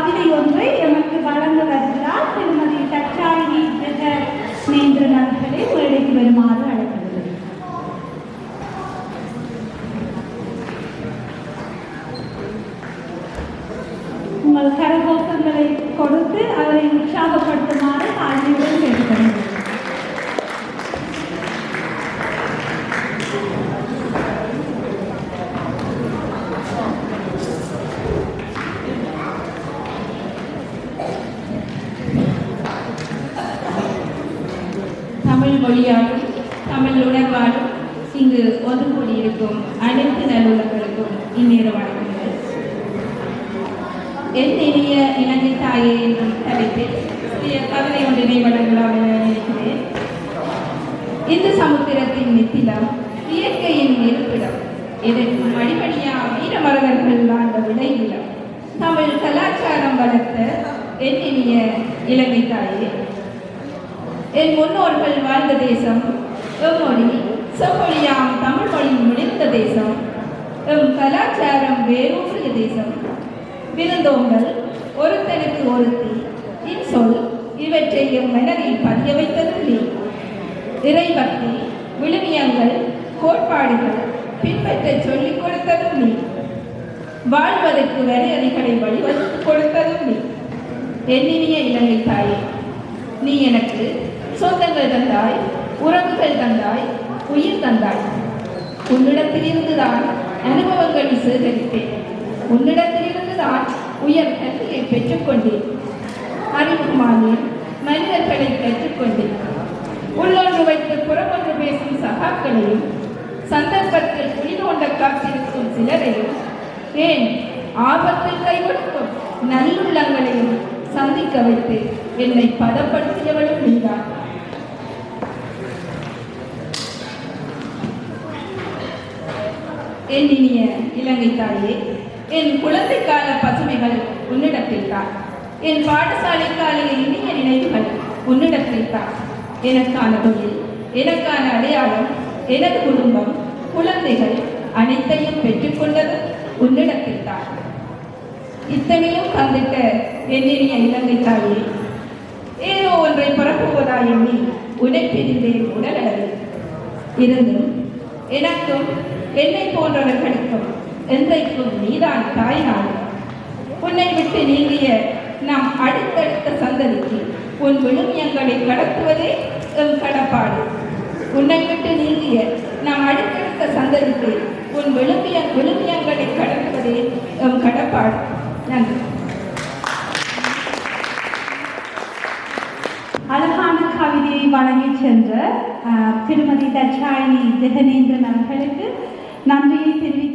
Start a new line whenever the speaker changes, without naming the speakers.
கவிதை ஒன்று எமக்கு வழங்க வருகிறார் திருமதி தச்சாயினி என்ற அவர்களை மேடைக்கு வருமாறு அழைக்கிறது உங்கள் கரகோஷங்களை கொடுத்து அவரை உற்சாகப்படுத்துமாறு தாழ்மையுடன் கேட்கிறேன்
தமிழ் மொழியாலும் தமிழ் உணர்வாலும் இங்கு ஒன்று அனைத்து நல்லுறவுகளுக்கும் இந்நேர வணக்கங்கள். என் இனிய இலங்கை தாயே என்னும் தலைப்பில் கவிதை ஒன்றினை வழங்கலாம் என நினைக்கிறேன். இந்து சமுத்திரத்தின் நித்திலம் இயற்கையின் இருப்பிடம் இதற்கு மணிமணியா வீரமரகர்கள் ஆண்ட விளைநிலம் தமிழ் கலாச்சாரம் வளர்த்த என் இனிய இலங்கை தாயே என் முன்னோர்கள் வாழ்ந்த தேசம். எம்மொழி செம்மொழியாம் தமிழ் மொழி முடிந்த தேசம். எம் கலாச்சாரம் வேரூன்றிய தேசம். விருந்தோம்பல் ஒருத்தனுக்கு ஒருத்தி. இன்சொல் இவற்றை எம் மனதில் பதிய வைத்ததில்லை இறைபக்தி விழுமியங்கள் கோட்பாடுகள் பின்பற்றச் சொல்லிக் கொடுத்ததும் நீ வாழ்வதற்கு வரையறைகளை வழிவகுத்து கொடுத்ததும் நீ எண்ணினிய இலங்கை தாயே நீ எனக்கு சொந்தங்கள் தந்தாய் உறவுகள் தந்தாய் உயிர் தந்தாய். உன்னிடத்திலிருந்து தான் அனுபவங்களை சேகரித்தேன். உன்னிடத்திலிருந்து தான் உயர் கல்வியை பெற்றுக்கொண்டேன் அறிவுமானேன் மனிதர்களை கற்றுக்கொண்டேன் உள்ளொன்று வைத்து புறமொன்று பேசும் சகாக்களையும் சந்தர்ப்பத்தில் குழி தோண்ட காத்திருக்கும் சிலரையும் ஏன் ஆபத்தில் கைகொடுக்கும் நல்லுள்ளங்களையும் சந்திக்க வைத்து என்னை பதப்படுத்தியவளும் நீதான். என் இனிய இலங்கை தாயே என் குழந்தைக்கால பசுமைகள் உன்னிடத்தில் தான் என் பாடசாலை கால இனிய நினைவுகள் உன்னிடத்தில் தான் எனக்கான தொழில் எனக்கான அடையாளம் எனது குடும்பம் குழந்தைகள் அனைத்தையும் பெற்றுக்கொண்டது உன்னிடத்தில் தான் இத்தனையும் தந்திட்ட என் இனிய இலங்கை தாயே ஏதோ ஒன்றை பரப்புவதா எண்ணி உடைப்பிரிந்தேன் உடலளவில். இருந்தும் எனக்கும் என்னை போன்றவர்களுக்கும் என்றைக்கும் நீதான் தாய்நாள் உன்னை விட்டு நீங்கிய நாம் அடுத்தடுத்த சந்ததிக்கு உன் விழுமியங்களை கடத்துவதே எம் கடப்பாடு. உன்னை விட்டு நீங்கிய நாம் அடுத்தடுத்த சந்ததிக்கு உன் விழுமிய விழுமியங்களை கடத்துவதே எம் கடப்பாடு. நன்றி.
அழகான கவிதையை வழங்கி சென்ற திருமதி தச்சாயினி ஜெகனேந்திரன் அவர்களுக்கு நன்றியை தெரிவித்து